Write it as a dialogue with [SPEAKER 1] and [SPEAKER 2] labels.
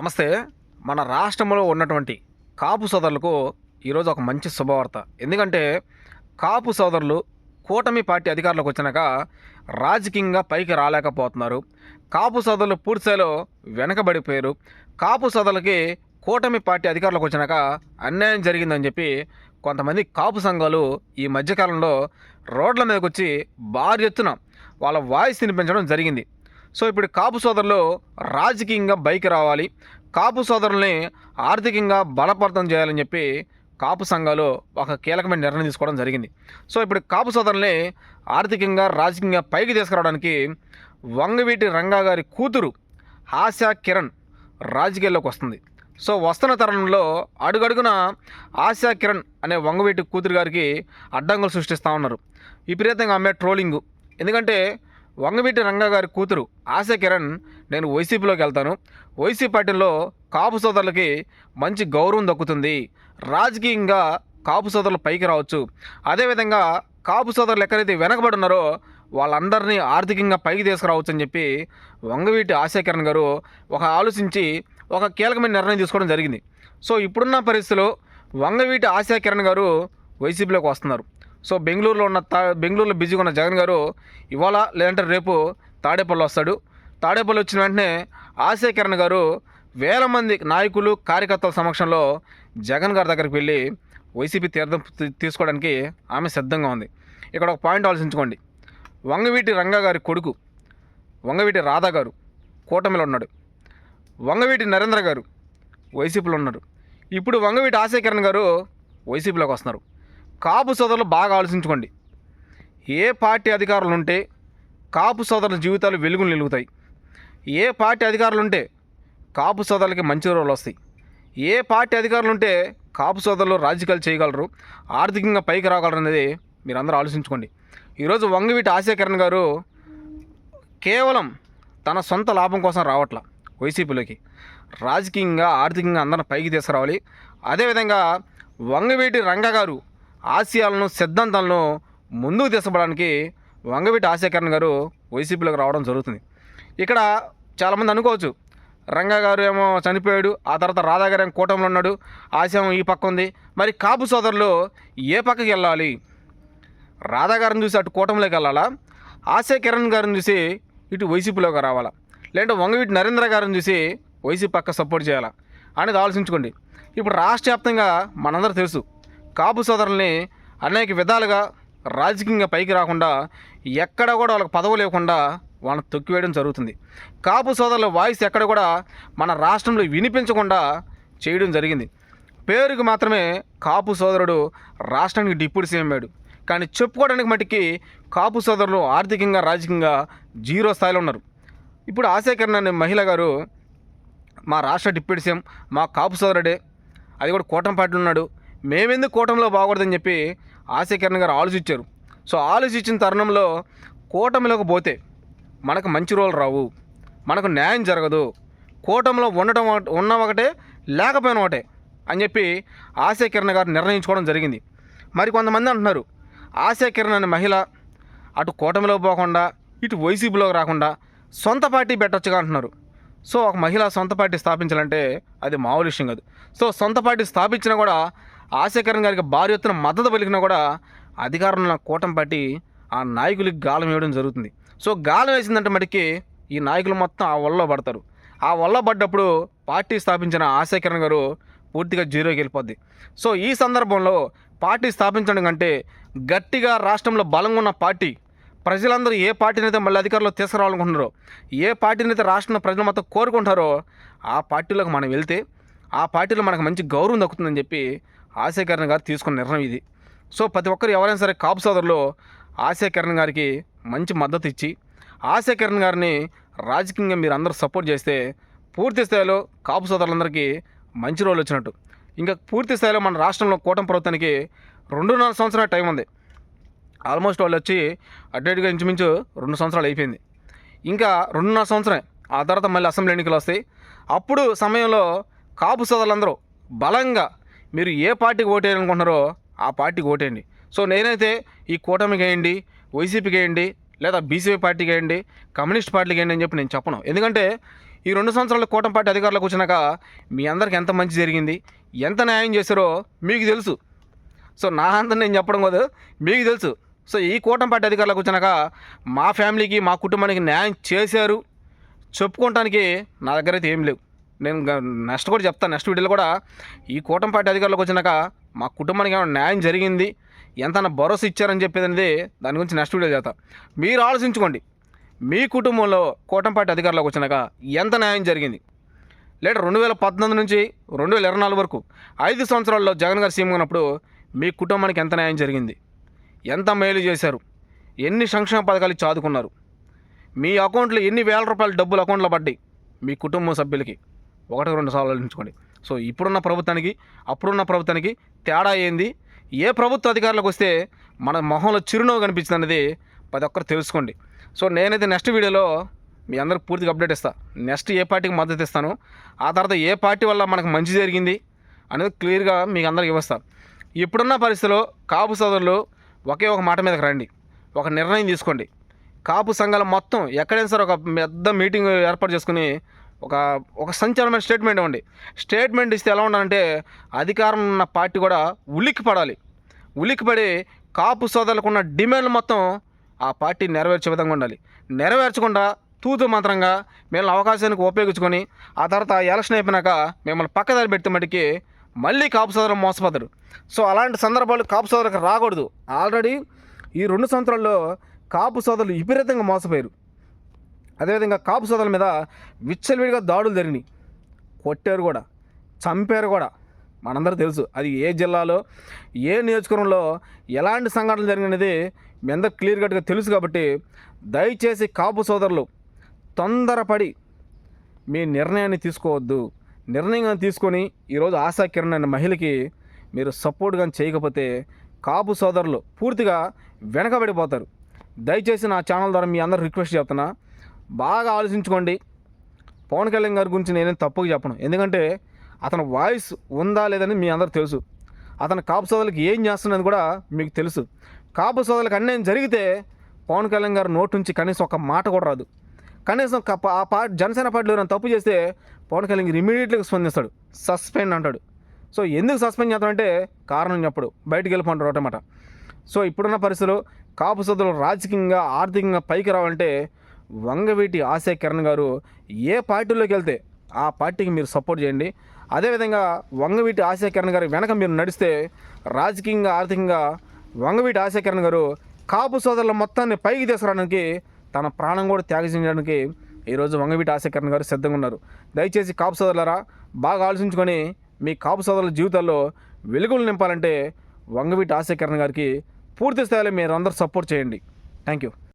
[SPEAKER 1] నమస్తే. మన రాష్ట్రంలో ఉన్నటువంటి కాపు సోదరులకు ఈరోజు ఒక మంచి శుభవార్త. ఎందుకంటే కాపు సోదరులు కూటమి పార్టీ అధికారులకు వచ్చినాక రాజకీయంగా పైకి రాలేకపోతున్నారు. కాపు సోదరులు పూర్తిస్థాయిలో వెనకబడిపోయారు. కాపు సోదరులకి కూటమి పార్టీ అధికారులకు వచ్చినాక అన్యాయం జరిగిందని చెప్పి కొంతమంది కాపు సంఘాలు ఈ మధ్యకాలంలో రోడ్ల మీదకి వచ్చి భారీ ఎత్తున వాళ్ళ వాయిస్ వినిపించడం జరిగింది. సో ఇప్పుడు కాపు సోదరులు రాజకీయంగా బైక్ రావాలి. కాపు సోదరుల్ని ఆర్థికంగా బలపడతం చేయాలని చెప్పి కాపు సంఘాలు ఒక కీలకమైన నిర్ణయం తీసుకోవడం జరిగింది. సో ఇప్పుడు కాపు సోదరుల్ని ఆర్థికంగా రాజకీయంగా పైకి తీసుకురావడానికి వంగవీటి రంగా గారి కూతురు ఆశా కిరణ్ రాజకీయాల్లోకి వస్తుంది. సో వస్తున్న తరుణంలో అడుగడుగున ఆశా కిరణ్ అనే వంగవీటి కూతురు గారికి అడ్డంకులు సృష్టిస్తూ ఉన్నారు. విపరీతంగా ఆమె ట్రోలింగ్ ఎందుకంటే వంగవీటి రంగా గారి కూతురు ఆశా కిరణ్ నేను వైసీపీలోకి వెళ్తాను. వైసీపీ పార్టీలో కాపు సోదరులకి మంచి గౌరవం దక్కుతుంది. రాజకీయంగా కాపు సోదరులు పైకి రావచ్చు. అదేవిధంగా కాపు సోదరులు ఎక్కడైతే వెనకబడి ఉన్నారో వాళ్ళందరినీ ఆర్థికంగా పైకి తీసుకురావచ్చు అని చెప్పి వంగవీటి ఆశాకిరణ్ గారు ఒక ఆలోచించి ఒక కీలకమైన నిర్ణయం తీసుకోవడం జరిగింది. సో ఇప్పుడున్న పరిస్థితిలో వంగవీటి ఆశా కిరణ్ గారు వైసీపీలోకి వస్తున్నారు. సో బెంగళూరులో ఉన్న తా బెంగళూరులో బిజీగా ఉన్న జగన్ గారు ఇవాళ లేదంటే రేపు తాడేపల్లి వస్తాడు. తాడేపల్లి వచ్చిన వెంటనే ఆశా గారు వేల మంది నాయకులు కార్యకర్తల సమక్షంలో జగన్ గారి దగ్గరికి వెళ్ళి వైసీపీ తీర్థం తీసుకోవడానికి ఆమె సిద్ధంగా ఉంది. ఇక్కడ ఒక పాయింట్ ఆలోచించుకోండి. వంగవీటి రంగా గారి కొడుకు వంగవీటి రాధా గారు కూటమిలో ఉన్నాడు. వంగవీటి నరేంద్ర గారు వైసీపీలో ఉన్నారు ఇప్పుడు వంగవీటి ఆశా కిరణ్ గారు వైసీపీలోకి వస్తున్నారు. కాపు సోదరులు బాగా ఆలోచించుకోండి. ఏ పార్టీ అధికారులు ఉంటే కాపు సోదరుల జీవితాలు వెలుగులు నిలుగుతాయి. ఏ పార్టీ అధికారులు ఉంటే కాపు సోదరులకి మంచి రోజులు వస్తాయి. ఏ పార్టీ అధికారులు ఉంటే కాపు సోదరులు రాజకీయాలు చేయగలరు ఆర్థికంగా పైకి రాగలరు అనేది మీరందరూ ఆలోచించుకోండి. ఈరోజు వంగవీటి ఆశాకిరణ్ గారు కేవలం తన సొంత లాభం కోసం రావట్ల వైసీపీలోకి. రాజకీయంగా ఆర్థికంగా అందరిని పైకి తీసుకురావాలి. అదేవిధంగా వంగవీటి రంగ గారు ఆశయాలను సిద్ధాంతాలను ముందుకు తీసుకుపోవడానికి వంగవీటి ఆశాకరణ్ గారు వైసీపీలోకి రావడం జరుగుతుంది. ఇక్కడ చాలామంది అనుకోవచ్చు రంగా గారు ఏమో చనిపోయాడు ఆ తర్వాత రాధా గారు ఏమో కూటమిలో ఉన్నాడు ఆశయం ఈ పక్క ఉంది. మరి కాపు సోదరులు ఏ పక్కకి వెళ్ళాలి? రాధా గారిని చూసి అటు కూటమిలోకి వెళ్ళాలా? ఆశయ కిరణ్ గారిని చూసి ఇటు వైసీపీలోకి రావాలా? లేదంటే వంగవీటి నరేంద్ర గారిని చూసి వైసీపీ పక్క సపోర్ట్ చేయాలా? అనేది ఆలోచించుకోండి. ఇప్పుడు రాష్ట్ర వ్యాప్తంగా మనందరూ తెలుసు కాపు సోదరుల్ని అనేక విధాలుగా రాజకీయంగా పైకి రాకుండా ఎక్కడ కూడా వాళ్ళకి పదవి లేకుండా వాళ్ళని తొక్కివేయడం జరుగుతుంది. కాపు సోదరుల వాయిస్ ఎక్కడ కూడా మన రాష్ట్రంలో వినిపించకుండా చేయడం జరిగింది. పేరుకి మాత్రమే కాపు సోదరుడు రాష్ట్రానికి డిప్యూటీ సీఎం అయ్యాడు. కానీ చెప్పుకోవడానికి మటుకి కాపు సోదరులు ఆర్థికంగా రాజకీయంగా జీరో స్థాయిలో ఉన్నారు. ఇప్పుడు ఆశాకరణ అనే మహిళ గారు మా రాష్ట్ర డిప్యూటీ సీఎం మా కాపు సోదరుడే అది కూడా కూటమి పార్టీలో ఉన్నాడు. మేమెందుకు కూటమిలో బాగూడదని చెప్పి ఆశాకరణ్ గారు ఆలోచించారు. సో ఆలోచించిన తరుణంలో కూటమిలోకి పోతే మనకు మంచి రోజులు రావు మనకు న్యాయం జరగదు కూటమిలో ఉండటం ఉన్న ఒకటే లేకపోయినా ఒకటే అని చెప్పి ఆశా కిరణ్ గారు నిర్ణయించుకోవడం జరిగింది. మరి కొంతమంది అంటున్నారు ఆశా కిరణ్ అనే మహిళ అటు కూటమిలో పోకుండా ఇటు వైసీపీలోకి రాకుండా సొంత పార్టీ పెట్టొచ్చుగా అంటున్నారు. సో ఒక మహిళ సొంత పార్టీ స్థాపించాలంటే అది మామూలు విషయం కాదు. సో సొంత పార్టీ స్థాపించినా కూడా ఆశాకరణ్ గారికి భారీ ఎత్తున మద్దతు పలికినా కూడా అధికారంలో కూటం కూటమి ఆ నాయకులకి గాలం వేయడం జరుగుతుంది. సో గాలం వేసిందంటే మటుకి ఈ నాయకులు మొత్తం ఆ వల్ల పడతారు. ఆ వల్ల పడ్డప్పుడు పార్టీ స్థాపించిన ఆశాకరణ్ గారు పూర్తిగా జీరోకి వెళ్ళిపోద్ది. సో ఈ సందర్భంలో పార్టీ స్థాపించడం కంటే గట్టిగా రాష్ట్రంలో బలంగా ఉన్న పార్టీ ప్రజలందరూ ఏ పార్టీని అయితే మళ్ళీ అధికారంలో తీసుకురావాలనుకుంటున్నారో ఏ పార్టీని అయితే రాష్ట్రంలో ప్రజలు మొత్తం కోరుకుంటారో ఆ పార్టీలోకి మనం వెళ్తే ఆ పార్టీలో మనకు మంచి గౌరవం దక్కుతుందని చెప్పి ఆశాకరణ్ గారు తీసుకున్న నిర్ణయం ఇది. సో ప్రతి ఒక్కరు ఎవరైనా సరే కాపు సోదరులు ఆశాకరణ్ గారికి మంచి మద్దతు ఇచ్చి ఆశాకరణ్ గారిని రాజకీయంగా మీరు అందరూ సపోర్ట్ చేస్తే పూర్తి స్థాయిలో కాపు సోదరులందరికీ మంచి రోజులు వచ్చినట్టు. ఇంకా పూర్తి స్థాయిలో మన రాష్ట్రంలో కూటమి ప్రభుత్వానికి రెండున్నర సంవత్సరాల టైం ఉంది. ఆల్మోస్ట్ వాళ్ళు వచ్చి అటు ఇటుగా ఇంచుమించు రెండు సంవత్సరాలు అయిపోయింది. ఇంకా రెండున్నర సంవత్సరం ఆ తర్వాత మళ్ళీ అసెంబ్లీ ఎన్నికలు వస్తాయి. అప్పుడు సమయంలో కాపు సోదరులందరూ బలంగా మీరు ఏ పార్టీకి ఓటేయాలనుకుంటున్నారో ఆ పార్టీకి ఓటేయండి. సో నేనైతే ఈ కూటమికి వేయండి వైసీపీకి వేయండి లేదా బీసీపీ పార్టీకి వేయండి కమ్యూనిస్ట్ పార్టీకి వేయండి అని చెప్పి నేను చెప్పను. ఎందుకంటే ఈ రెండు సంవత్సరాలు కూటమి పార్టీ అధికారులకు వచ్చినాక మీ అందరికి ఎంత మంచి జరిగింది ఎంత న్యాయం చేశారో మీకు తెలుసు. సో నా అంతా నేను చెప్పడం కాదు మీకు తెలుసు. సో ఈ కూటమి పార్టీ అధికారులకు వచ్చినాక మా ఫ్యామిలీకి మా కుటుంబానికి న్యాయం చేశారు. చెప్పుకోవటానికి నా దగ్గర అయితే ఏం లేవు. నేను నెక్స్ట్ కూడా చెప్తాను నెక్స్ట్ వీడియోలో కూడా ఈ కూటమి పార్టీ అధికారులకు వచ్చినాక మా కుటుంబానికి ఏమైనా న్యాయం జరిగింది ఎంత భరోసా ఇచ్చారని చెప్పేది అనేది దాని గురించి నెక్స్ట్ వీడియో చేస్తా మీరు ఆలోచించుకోండి మీ కుటుంబంలో కూటమి పార్టీ అధికారులకు వచ్చినాక ఎంత న్యాయం జరిగింది? లేదా రెండు వేల పద్నాలుగు నుంచి రెండు వేల ఇరవై నాలుగు వరకు ఐదు సంవత్సరాల్లో జగన్ గారు సీఎం ఉన్నప్పుడు మీ కుటుంబానికి ఎంత న్యాయం జరిగింది? ఎంత మేలు చేశారు? ఎన్ని సంక్షేమ పథకాలు చాదుకున్నారు మీ అకౌంట్లో ఎన్ని వేల రూపాయల డబ్బులు అకౌంట్లో పడ్డాయి మీ కుటుంబ సభ్యులకి? ఒకటి రెండు సార్లు ఆలోచించుకోండి. సో ఇప్పుడున్న ప్రభుత్వానికి అప్పుడున్న ప్రభుత్వానికి తేడా ఏంది? ఏ ప్రభుత్వ అధికారులకు వస్తే మన మొహంలో చిరునవ్వు కనిపించింది అనేది ప్రతి ఒక్కరు తెలుసుకోండి. సో నేనైతే నెక్స్ట్ వీడియోలో మీ అందరికి పూర్తిగా అప్డేట్ ఇస్తాను నెక్స్ట్ ఏ పార్టీకి మద్దతు ఇస్తాను? ఆ తర్వాత ఏ పార్టీ వల్ల మనకు మంచి జరిగింది అనేది క్లియర్గా మీకు అందరికి ఇవ్వస్తాను ఇప్పుడున్న పరిస్థితిలో కాపు సోదరులు ఒకే ఒక మాట మీదకి రండి. ఒక నిర్ణయం తీసుకోండి. కాపు సంఘాలు మొత్తం ఎక్కడైనా సరే ఒక పెద్ద మీటింగ్ ఏర్పాటు చేసుకుని ఒక ఒక సంచలనమైన స్టేట్మెంట్ ఇవ్వండి. స్టేట్మెంట్ ఇస్తే ఎలా ఉండాలంటే అధికారం ఉన్న పార్టీ కూడా ఉలిక్కి పడాలి ఉలిక్కిపడి కాపు సోదరులకు ఉన్న డిమాండ్లు మొత్తం ఆ పార్టీ నెరవేర్చే విధంగా ఉండాలి. నెరవేర్చకుండా తూతు మాత్రంగా మిమ్మల్ని అవకాశానికి ఉపయోగించుకొని ఆ తర్వాత ఎలక్షన్ అయిపోయినాక మిమ్మల్ని పక్కదారి పెడితే మటుకి మళ్ళీ కాపు సోదరులు మోసపోతారు. సో అలాంటి సందర్భాలు కాపు సోదరులకు రాకూడదు. ఆల్రెడీ ఈ రెండు సంవత్సరాల్లో కాపు సోదరులు విపరీతంగా మోసపోయారు. అదేవిధంగా కాపు సోదరుల మీద విచ్చలవిడిగా దాడులు జరిగినాయి. కొట్టారు కూడా చంపారు కూడా. మనందరూ తెలుసు అది ఏ జిల్లాలో ఏ నియోజకవర్గంలో ఎలాంటి సంఘటనలు జరిగినది మీ అందరూ క్లియర్ కట్గా తెలుసు కాబట్టి దయచేసి కాపు సోదరులు తొందరపడి మీ నిర్ణయాన్ని తీసుకోవద్దు. నిర్ణయం తీసుకొని ఈరోజు ఆశా కిరణ్ అనే మహిళకి మీరు సపోర్ట్ కానీ చేయకపోతే కాపు సోదరులు పూర్తిగా వెనకబడిపోతారు. దయచేసి నా ఛానల్ ద్వారా మీ అందరూ రిక్వెస్ట్ చేస్తున్నా బాగా ఆలోచించుకోండి. పవన్ కళ్యాణ్ గారి గురించి నేనేం తప్పుగా చెప్పను. ఎందుకంటే అతని వాయిస్ ఉందా లేదని మీ అందరు తెలుసు. అతను కాపు సోదరులకు ఏం చేస్తున్నది కూడా మీకు తెలుసు. కాపు సోదరులకు అన్యాయం జరిగితే పవన్ కళ్యాణ్ గారు నోటి నుంచి కనీసం ఒక మాట కూడా రాదు. కనీసం ఆ పార్టీ జనసేన పార్టీలో ఎవరైనా తప్పు చేస్తే పవన్ కళ్యాణ్ గారు ఇమీడియట్గా స్పందిస్తాడు. సస్పెండ్ అంటాడు. సో ఎందుకు సస్పెండ్ చేస్తాడంటే కారణం చెప్పడు. బయటికి వెళ్ళిపోంటారు అనమాట సో ఇప్పుడున్న పరిస్థితుల్లో కాపు సోదరులు రాజకీయంగా ఆర్థికంగా పైకి రావాలంటే వంగవీటి ఆశయ కిరణ్ గారు ఏ పార్టీలోకి వెళ్తే ఆ పార్టీకి మీరు సపోర్ట్ చేయండి. అదేవిధంగా వంగవీటి ఆశయ కిరణ్ గారి వెనక మీరు నడిస్తే రాజకీయంగా ఆర్థికంగా వంగవీటి ఆశయ కిరణ్ గారు కాపు సోదరుల మొత్తాన్ని పైకి తీసుకురావడానికి తన ప్రాణం కూడా త్యాగం చేయడానికి ఈరోజు వంగవీటి ఆశయ కిరణ్ గారు సిద్ధంగా ఉన్నారు. దయచేసి కాపు సోదరులరా బాగా ఆలోచించుకొని మీ కాపు సోదరుల జీవితాల్లో వెలుగులు నింపాలంటే వంగవీటి ఆశయ కిరణ్ గారికి పూర్తి స్థాయిలో మీరు అందరూ సపోర్ట్ చేయండి. Thank you